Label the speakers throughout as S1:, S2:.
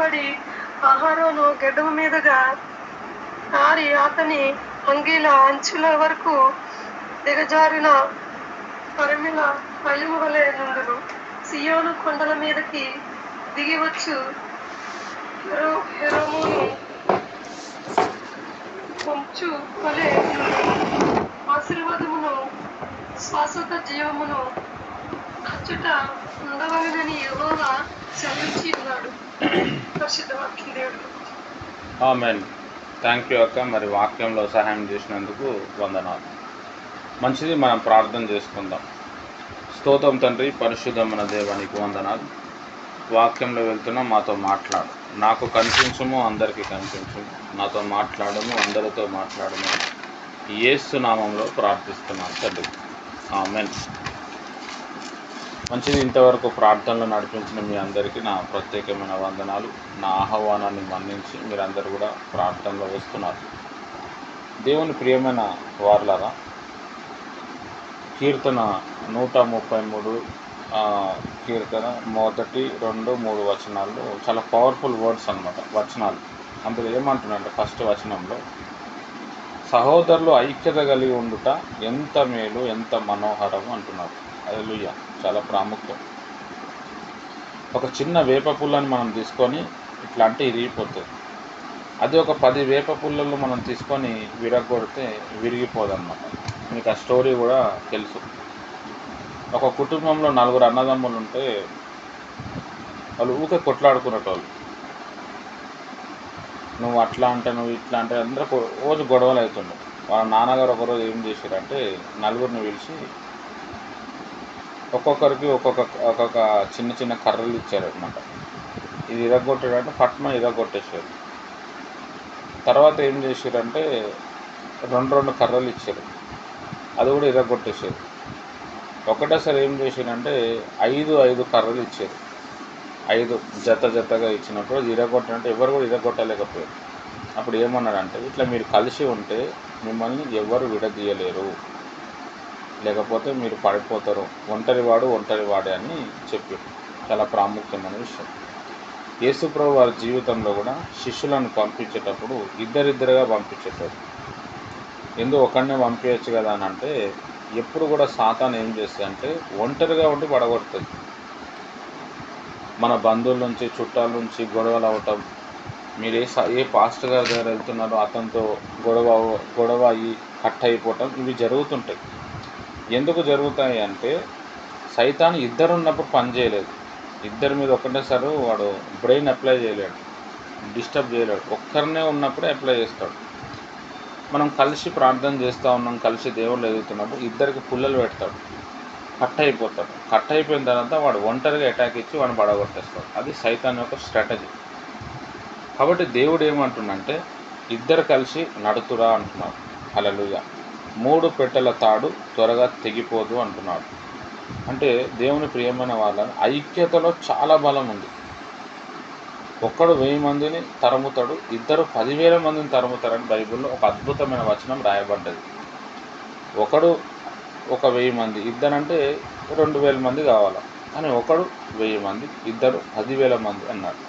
S1: భయపడి ఆహారోను గడ్డము మీదుగా ఆరి అతని అంగీల అంచుల వరకు దిగజారిన పరిమిళ పైము వలె నుండును. సియోను కొండల మీదకి దిగి వచ్చు. హెరో హెరోమును పంచు వలె ఆశీర్వాదమును శాశ్వత జీవమును అచ్చుట ఉండవలనని యెహోవా
S2: ఆమెన్ థ్యాంక్ యూ అక్క. మరి వాక్యంలో సహాయం చేసినందుకు వందనాలు. మంచిది మనం ప్రార్థన చేసుకుందాం. స్తోత్రం తండ్రి పరిశుద్ధమైన దేవానికి వందనాలు. వాక్యంలో వెళ్తున్నా మాతో మాట్లాడు. నాకు కనిపించము అందరికీ కనిపించము. నాతో మాట్లాడము అందరితో మాట్లాడము. ఏసు నామంలో ప్రార్థిస్తున్నాను తండ్రి. ఆమెన్ మంచిది. ఇంతవరకు ప్రార్థనలు నడిపించిన మీ అందరికీ నా ప్రత్యేకమైన వందనాలు. నా ఆహ్వానాన్ని మన్నించి మీరందరూ కూడా ప్రార్థనలో వస్తున్నారు. దేవుని ప్రియమైన వార్లరా కీర్తన నూట ముప్పై మూడు కీర్తన మొదటి రెండు మూడు వచనాల్లో చాలా పవర్ఫుల్ వర్డ్స్ అన్నమాట వచనాలు. అందులో ఏమంటున్నారంటే ఫస్ట్ వచనంలో సహోదరులు ఐక్యత కలిగి ఉండుట ఎంత మేలు ఎంత మనోహరం అంటున్నారు అదలుయ్య చాలా ప్రాముఖ్యం. ఒక చిన్న వేప పుల్లని మనం తీసుకొని ఇట్లా అంటే ఇరిగిపోతుంది అది ఒక పది వేప పుల్లలు మనం తీసుకొని విరగొడితే విరిగిపోదన్నమాట. మీకు ఆ స్టోరీ కూడా తెలుసు. ఒక కుటుంబంలో నలుగురు అన్నదమ్ములు ఉంటే వాళ్ళు ఊకే కొట్లాడుకునేటోళ్ళు. నువ్వు అట్లా అంటే నువ్వు ఇట్లా అంటే అందరూ రోజు గొడవలు అవుతుండే. వాళ్ళ నాన్నగారు ఒకరోజు ఏం చేశారంటే నలుగురిని పిలిచి ఒక్కొక్కరికి ఒక్కొక్క ఒక్కొక్క చిన్న చిన్న కర్రలు ఇచ్చారనమాట ఇది ఇరగొట్టాడంటే పట్నం ఇరగొట్టేసారు తర్వాత ఏం చేశారంటే రెండు రెండు కర్రలు ఇచ్చారు. అది కూడా ఇరగొట్టేసారు ఒకటేసారి ఏం చేశారంటే ఐదు ఐదు కర్రలు ఇచ్చారు. ఐదు జత జతగా ఇచ్చినప్పుడు అది ఇరగొట్టాలంటే ఎవరు కూడా ఇరగొట్టలేకపోయారు. అప్పుడు ఏమన్నాడంటే ఇట్లా మీరు కలిసి ఉంటే మిమ్మల్ని ఎవరు విడదీయలేరు. లేకపోతే మీరు పడిపోతారు. ఒంటరివాడు ఒంటరివాడే అని చెప్పి. చాలా ప్రాముఖ్యమైన విషయం. యేసుప్రభు వారి జీవితంలో కూడా శిష్యులను పంపించేటప్పుడు ఇద్దరిద్దరుగా పంపించేటారు ఎందుకు ఒకరినే పంపించచ్చు కదా అని అంటే ఎప్పుడు కూడా సాతాన్ ఏం చేస్తుంది అంటే ఒంటరిగా ఉండి పడగొడుతుంది. మన బంధువుల నుంచి చుట్టాల నుంచి గొడవలు అవటం. మీరు ఏ సా- ఏ పాస్టర్ గారి దగ్గర వెళ్తున్నారో అతనితో గొడవ గొడవ అయ్యి కట్ అయిపోవటం. ఇవి జరుగుతుంటాయి. ఎందుకు జరుగుతాయి అంటే సైతాన్ ఇద్దరు ఉన్నప్పుడు పని చేయలేదు. ఇద్దరి మీద ఒకటేసారి వాడు బ్రెయిన్ అప్లై చేయలేడు డిస్టర్బ్ చేయలేడు. ఒక్కరినే ఉన్నప్పుడే అప్లై చేస్తాడు. మనం కలిసి ప్రార్థన చేస్తూ ఉన్నాం కలిసి దేవుళ్ళు ఎదుగుతున్నప్పుడు ఇద్దరికి పుల్లలు పెడతాడు. కట్ అయిపోతాడు. కట్ అయిపోయిన తర్వాత వాడు ఒంటరిగా అటాక్ ఇచ్చి వాడిని పడగొట్టేస్తాడు. అది సైతాన్ యొక్క స్ట్రాటజీ కాబట్టి దేవుడు ఏమంటుండంటే ఇద్దరు కలిసి నడుతురా అంటున్నారు అలలుగా మూడు పెట్టెల తాడు త్వరగా తెగిపోదు అంటున్నాడు. అంటే దేవుని ప్రియమైన వాళ్ళ ఐక్యతలో చాలా బలం ఉంది. ఒక్కడు వెయ్యి మందిని తరుముతాడు ఇద్దరు పదివేల మందిని తరుముతారని బైబిల్లో ఒక అద్భుతమైన వచనం రాయబడ్డది. ఒకడు ఒక వెయ్యి మంది ఇద్దరంటే రెండు వేల మంది కావాలి? కానీ ఒకడు వెయ్యి మంది ఇద్దరు పదివేల మంది అన్నారు.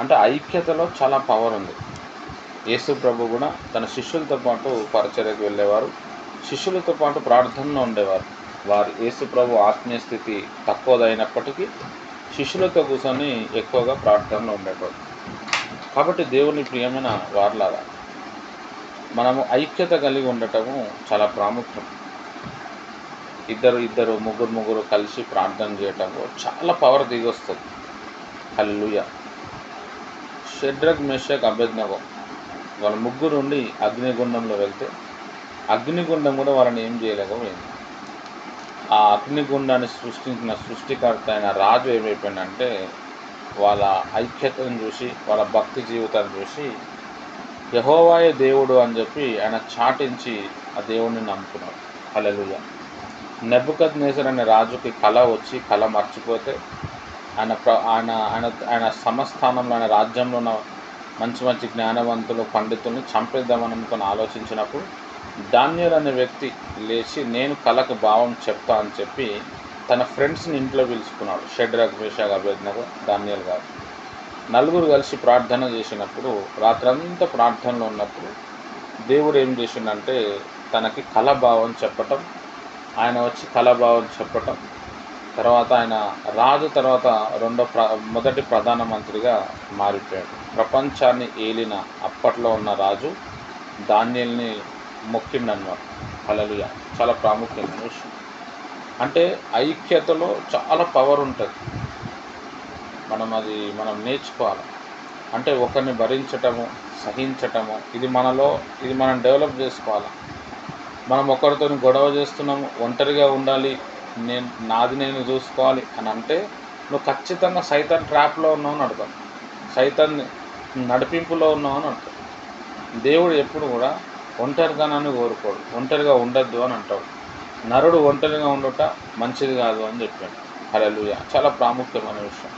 S2: అంటే ఐక్యతలో చాలా పవర్ ఉంది. యేసు ప్రభు కూడా తన శిష్యులతో పాటు పరిచర్యకు వెళ్ళేవారు. శిష్యులతో పాటు ప్రార్థనలో ఉండేవారు. వారు యేసు ప్రభు ఆత్మీయ స్థితి తక్కువదైనప్పటికీ శిష్యులతో కూర్చొని ఎక్కువగా ప్రార్థనలో ఉండేవారు. కాబట్టి దేవుని ప్రియమైన వారిలాగా మనము ఐక్యత కలిగి ఉండటము చాలా ప్రాముఖ్యం. ఇద్దరు ఇద్దరు ముగ్గురు ముగ్గురు కలిసి ప్రార్థన చేయటంలో చాలా పవర్ దిగొస్తుంది. హల్లుయ షెడ్రగ్ మెషక్ అభ్యర్థనగం వాళ్ళ ముగ్గురు ఉండి అగ్నిగుండంలో వెళ్తే అగ్నిగుండం కూడా వాళ్ళని ఏం చేయలేకపోయింది. ఆ అగ్నిగుండాన్ని సృష్టించిన సృష్టికర్త అయిన రాజు ఏమైపోయిందంటే వాళ్ళ ఐక్యతను చూసి వాళ్ళ భక్తి జీవితాన్ని చూసి యహోవాయే దేవుడు అని చెప్పి ఆయన చాటించి ఆ దేవుణ్ణి నమ్ముకున్నాడు హల్లెలూయా. నెబ్బుకద్ నేసర్ అనే రాజుకి కళ వచ్చి కళ మర్చిపోతే ఆయన ప్ర- ఆయన ఆయన ఆయన సమస్థానంలో ఆయన రాజ్యంలో ఉన్న మంచి మంచి జ్ఞానవంతులు పండితుల్ని చంపేద్దామని అనుకుని ఆలోచించినప్పుడు డానియల్ అనే వ్యక్తి లేచి నేను కళకు భావం చెప్తా అని చెప్పి తన ఫ్రెండ్స్ని ఇంట్లో పిలుచుకున్నాడు షడ్రక్ మేషాగ్ అభ్యర్థనకు డానియల్ గారు. నలుగురు కలిసి ప్రార్థన చేసినప్పుడు రాత్రంతా ప్రార్థనలో ఉన్నప్పుడు దేవుడు ఏం చేసిండంటే తనకి కలభావం చెప్పటం ఆయన వచ్చి కలభావం చెప్పటం తర్వాత ఆయన రాజు తర్వాత రెండో ప్ర మొదటి ప్రధానమంత్రిగా మారిపోయాడు. ప్రపంచాన్ని ఏలిన అప్పట్లో ఉన్న రాజు ధాన్యాల్ని మొక్కిండనమాట హలలుయ చాలా ప్రాముఖ్యమైన విషయం. అంటే ఐక్యతలో చాలా పవర్ ఉంటుంది. మనం అది మనం నేర్చుకోవాలి. అంటే ఒకరిని భరించటము సహించటము ఇది మనలో ఇది మనం డెవలప్ చేసుకోవాలి. మనం ఒకరితో గొడవ చేస్తున్నాము ఒంటరిగా ఉండాలి నేను నాది నేను చూసుకోవాలి అని అంటే నువ్వు ఖచ్చితంగా సైతాన్ ట్రాప్లో ఉన్నావు అని అర్థం. సైతాన్ నడిపింపులో ఉన్నావు అని అర్థం. దేవుడు ఎప్పుడు కూడా ఒంటరిగానని కోరుకోడు. ఒంటరిగా ఉండొద్దు అని అంటాడు. నరుడు ఒంటరిగా ఉండుట మంచిది కాదు అని చెప్పాడు. హరలుయ చాలా ప్రాముఖ్యమైన విషయం.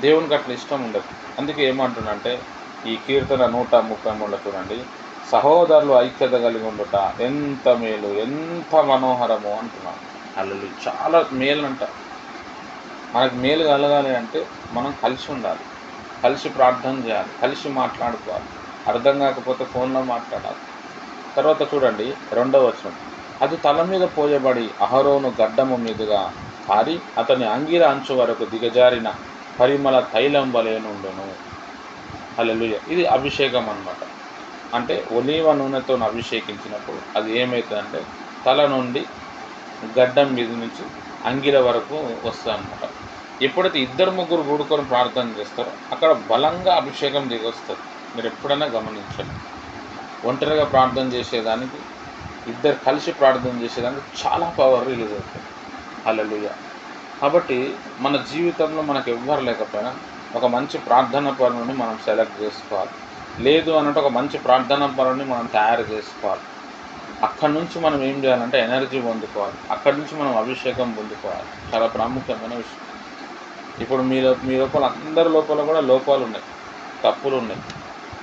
S2: దేవునికి అట్లా ఇష్టం ఉండదు. అందుకే ఏమంటున్నంటే ఈ కీర్తన నూట ముప్పై మూడులో చూడండి. సహోదరులు ఐక్యత కలిగి ఉండుట ఎంత మేలు ఎంత మనోహరము అంటున్నాను అల్లు చాలా మేలు అంట మనకు మేలు కలగాలి అంటే మనం కలిసి ఉండాలి. కలిసి ప్రార్థన చేయాలి. కలిసి మాట్లాడుకోవాలి. అర్థం కాకపోతే ఫోన్లో మాట్లాడాలి. తర్వాత చూడండి రెండవ వచనం. అది తల మీద పోయబడి అహరోను గడ్డము మీదుగా కారి అతని అంగిర అంచు వరకు దిగజారిన పరిమళ తైలం వలెనుండును హల్లెలూయ. ఇది అభిషేకం అన్నమాట. అంటే ఒలీవ నూనెతో అభిషేకించినప్పుడు అది ఏమవుతుందంటే తల నుండి గడ్డం మీద నుంచి అంగిల వరకు వస్తుంది అనమాట ఎప్పుడైతే ఇద్దరు ముగ్గురు కూడుకొని ప్రార్థన చేస్తారో అక్కడ బలంగా అభిషేకం దిగొస్తుంది. మీరు ఎప్పుడైనా గమనించండి. ఒంటరిగా ప్రార్థన చేసేదానికి ఇద్దరు కలిసి ప్రార్థన చేసేదానికి చాలా పవర్ రిలీజ్ అవుతుంది. హల్లెలూయ కాబట్టి మన జీవితంలో మనకు ఎవ్వరు లేకపోయినా ఒక మంచి ప్రార్థన పరుని మనం సెలెక్ట్ చేసుకోవాలి. లేదు అన్నట్టు ఒక మంచి ప్రార్థన పరుని మనం తయారు చేసుకోవాలి. అక్కడి నుంచి మనం ఏం చేయాలంటే ఎనర్జీ పొందుకోవాలి. అక్కడి నుంచి మనం అభిషేకం పొందుకోవాలి. చాలా ప్రాముఖ్యమైన విషయం. ఇప్పుడు మీ లో- మీ లోపల అందరి లోపల కూడా లోపాలు ఉన్నాయి. తప్పులు ఉన్నాయి.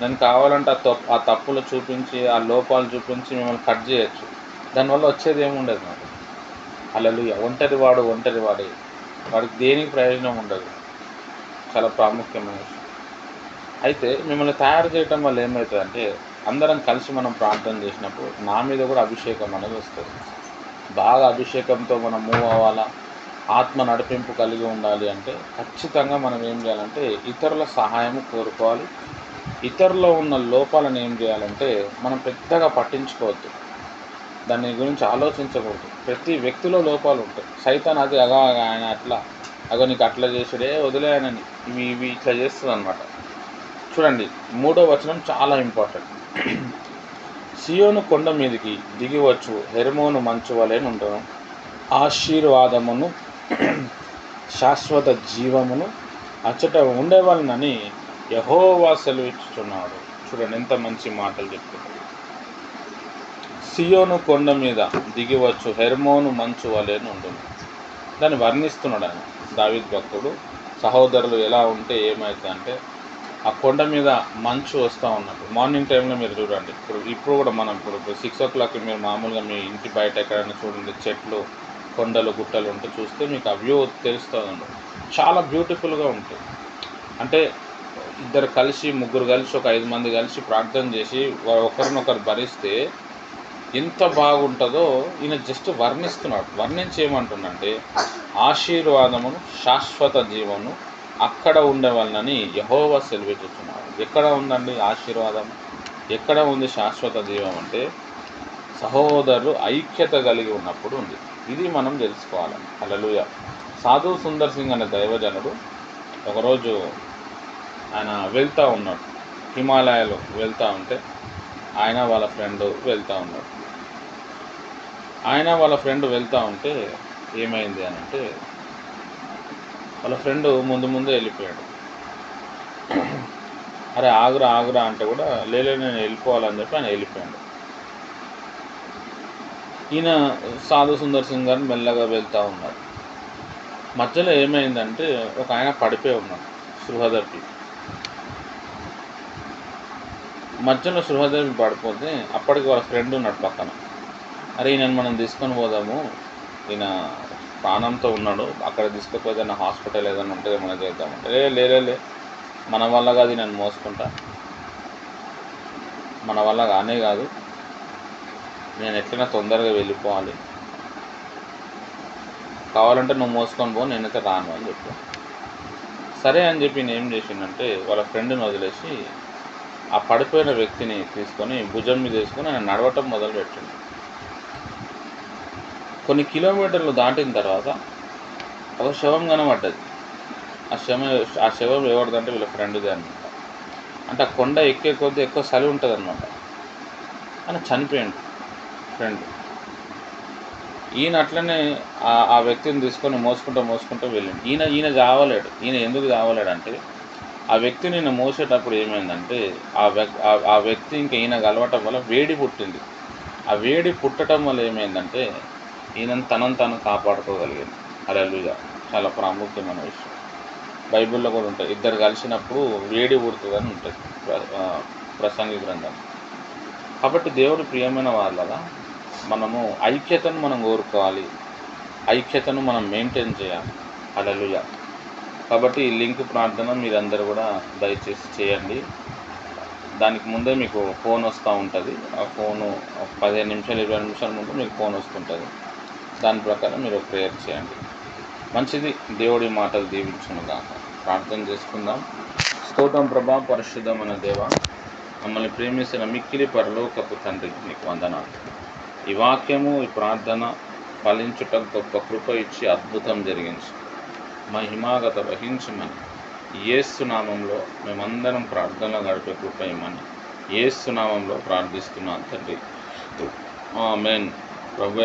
S2: నేను కావాలంటే ఆ తప్పు ఆ తప్పులు చూపించి ఆ లోపాలు చూపించి మిమ్మల్ని కట్ చేయొచ్చు. దానివల్ల వచ్చేది ఏముండదు నాకు అలలు ఒంటరి వాడు ఒంటరి వాడే. వాడికి దేనికి ప్రయోజనం ఉండదు. చాలా ప్రాముఖ్యమైన విషయం. అయితే మిమ్మల్ని తయారు చేయటం వల్ల ఏమవుతుందంటే అందరం కలిసి మనం ప్రార్థన చేసినప్పుడు నా మీద కూడా అభిషేకం అనేది వస్తుంది. బాగా అభిషేకంతో మనం మూవ్ అవ్వాలా? ఆత్మ నడిపింపు కలిగి ఉండాలి అంటే ఖచ్చితంగా మనం ఏం చేయాలంటే ఇతరుల సహాయం కోరుకోవాలి. ఇతరులో ఉన్న లోపాలను ఏం చేయాలంటే మనం పెద్దగా పట్టించుకోవద్దు. దాని గురించి ఆలోచించకూడదు. ప్రతి వ్యక్తిలో లోపాలు ఉంటాయి. సైతాన్ అది అగా ఆయన అట్లా అగో నీకు అట్లా చేసాడే వదిలేయనని ఇవి ఇవి ఇట్లా చేస్తుంది అనమాట చూడండి మూడో వచనం చాలా ఇంపార్టెంట్ సియోను కొండ మీదకి దిగివచ్చు హెర్మోను మంచు వలె ఉండను ఆశీర్వాదమును శాశ్వత జీవమును అచ్చట ఉండేవాళ్ళనని యహోవా సెలవిచ్చుచున్నాడు. చూడండి ఎంత మంచి మాటలు చెప్తున్నాడు సియోను కొండ మీద దిగివచ్చు హెర్మోను మంచు వలెను ఉంటుంది దాన్ని వర్ణిస్తున్నాడు ఆయన. దావిద్ భక్తుడు సహోదరులు ఎలా ఉంటే ఏమవుతుందంటే ఆ కొండ మీద మంచు వస్తూ ఉన్నప్పుడు మార్నింగ్ టైంలో మీరు చూడండి. ఇప్పుడు ఇప్పుడు కూడా మనం ఇప్పుడు సిక్స్ ఓ క్లాక్ మీరు మామూలుగా మీ ఇంటి బయట ఎక్కడైనా చూడండి చెట్లు కొండలు గుట్టలు ఉంటే చూస్తే మీకు ఆ వ్యూ తెలుస్తుంది చాలా బ్యూటిఫుల్గా ఉంటుంది. అంటే ఇద్దరు కలిసి ముగ్గురు కలిసి ఒక ఐదు మంది కలిసి ప్రార్థన చేసి ఒకరినొకరు భరిస్తే ఎంత బాగుంటుందో ఈయన జస్ట్ వర్ణిస్తున్నాడు. వర్ణించి ఏమంటుండంటే ఆశీర్వాదమును శాశ్వత జీవను అక్కడ ఉండవలనని యహోవా సెలవిస్తున్నాడు ఎక్కడ ఉందండి ఆశీర్వాదం? ఎక్కడ ఉంది శాశ్వత జీవం అంటే? సహోదరులు ఐక్యత కలిగి ఉన్నప్పుడు ఉంది. ఇది మనం తెలుసుకోవాలి. అలలుయ సాధు సుందర్ సింగ్ అనే దైవజనుడు ఒకరోజు ఆయన వెళ్తూ ఉన్నాడు. హిమాలయాలు వెళ్తూ ఉంటే ఆయన వాళ్ళ ఫ్రెండ్ వెళ్తూ ఉన్నాడు. ఆయన వాళ్ళ ఫ్రెండ్ వెళ్తూ ఉంటే ఏమైంది అని అంటే వాళ్ళ ఫ్రెండ్ ముందు ముందే వెళ్ళిపోయాడు. అరే ఆగురా ఆగురా అంటే కూడా లేలే నేను వెళ్ళిపోవాలని చెప్పి ఆయన వెళ్ళిపోయాడు. ఈయన సాధు సుందర్ సింగ్ గారు మెల్లగా వెళ్తూ ఉన్నారు. మధ్యలో ఏమైందంటే ఒక ఆయన పడిపోయి ఉన్నాడు సృహదర్పి మధ్యలో సృహదర్పి పడిపోతే అప్పటికి వాళ్ళ ఫ్రెండ్ ఉన్నాడు పక్కన. అరే ఈయన మనం తీసుకొని పోదాము ఈయన ప్రాణంతో ఉన్నాడు. అక్కడ తీసుకుపోయి ఏదైనా హాస్పిటల్ ఏదైనా ఉంటే ఏమైనా చేద్దామంటే లే లే, మన వల్ల కాదు నేను మోసుకుంటా. మన వల్ల కానే కాదు. నేను ఎట్లైనా తొందరగా వెళ్ళిపోవాలి. కావాలంటే నువ్వు మోసుకొని పో నేనైతే రాను అని చెప్పాను సరే అని చెప్పి నేను ఏం చేసిందంటే వాళ్ళ ఫ్రెండ్ని వదిలేసి ఆ పడిపోయిన వ్యక్తిని తీసుకొని భుజం మీద వేసుకొని ఆయన నడవటం మొదలు పెట్టింది కొన్ని కిలోమీటర్లు దాటిన తర్వాత ఒక శవం కనబడ్డది. ఆ శవం ఆ శవం ఎవరిదంటే వీళ్ళ ఫ్రెండ్ది అనమాట అంటే ఆ కొండ ఎక్కే కొద్దీ ఎక్కువ చలి ఉంటుంది అనమాట అని చనిపోయాడు ఫ్రెండ్. ఈయన అట్లనే ఆ ఆ వ్యక్తిని తీసుకొని మోసుకుంటూ మోసుకుంటూ వెళ్ళిండు. ఈయన ఈయన చావలేడు. ఈయన ఎందుకు చావలేడు అంటే ఆ వ్యక్తిని నేను మోసేటప్పుడు ఏమైందంటే ఆ వ్యక్తి ఆ- ఆ వ్యక్తి ఇంకా ఈయన కలవటం వల్ల వేడి పుట్టింది. ఆ వేడి పుట్టడం వల్ల ఏమైందంటే ఈయన తనను తాను కాపాడుకోగలిగింది. అలలుగా చాలా ప్రాముఖ్యమైన విషయం. బైబిల్లో కూడా ఉంటుంది ఇద్దరు కలిసినప్పుడు వేడి పుడుతుందని ఉంటుంది. ప్రసంగి గ్రంథం. కాబట్టి దేవుడు ప్రియమైన వాళ్ళగా మనము ఐక్యతను మనం కోరుకోవాలి. ఐక్యతను మనం మెయింటైన్ చేయాలి. అలలుగా కాబట్టి ఈ లింక్ ప్రార్థన మీరందరూ కూడా దయచేసి చేయండి. దానికి ముందే మీకు ఫోన్ వస్తూ ఉంటుంది. ఆ ఫోను పదిహేను నిమిషాలు ఇరవై నిమిషాల ముందు మీకు ఫోన్ వస్తుంటుంది. దాని ప్రకారం మీరు ప్రేయర్ చేయండి. మంచిది దేవుడి మాటలు దీవించునుగా ప్రార్థన చేసుకుందాం. స్తోత్రం ప్రభా పరిశుద్ధమైన దేవ మమ్మల్ని ప్రేమించిన మిక్కిలి పరలోకపు తండ్రి నీకు వందనాలు. ఈ వాక్యము ఈ ప్రార్థన ఫలించుట గొప్ప కృప ఇచ్చి అద్భుతం జరిగించు. మహిమాగత వహించమని ఏసు నామంలో మేమందరం ప్రార్థన గడిపే కృప ఇమ్మని ఏసు నామంలో ప్రార్థిస్తున్నాను తండ్రి. ఆమెన్. ప్రభు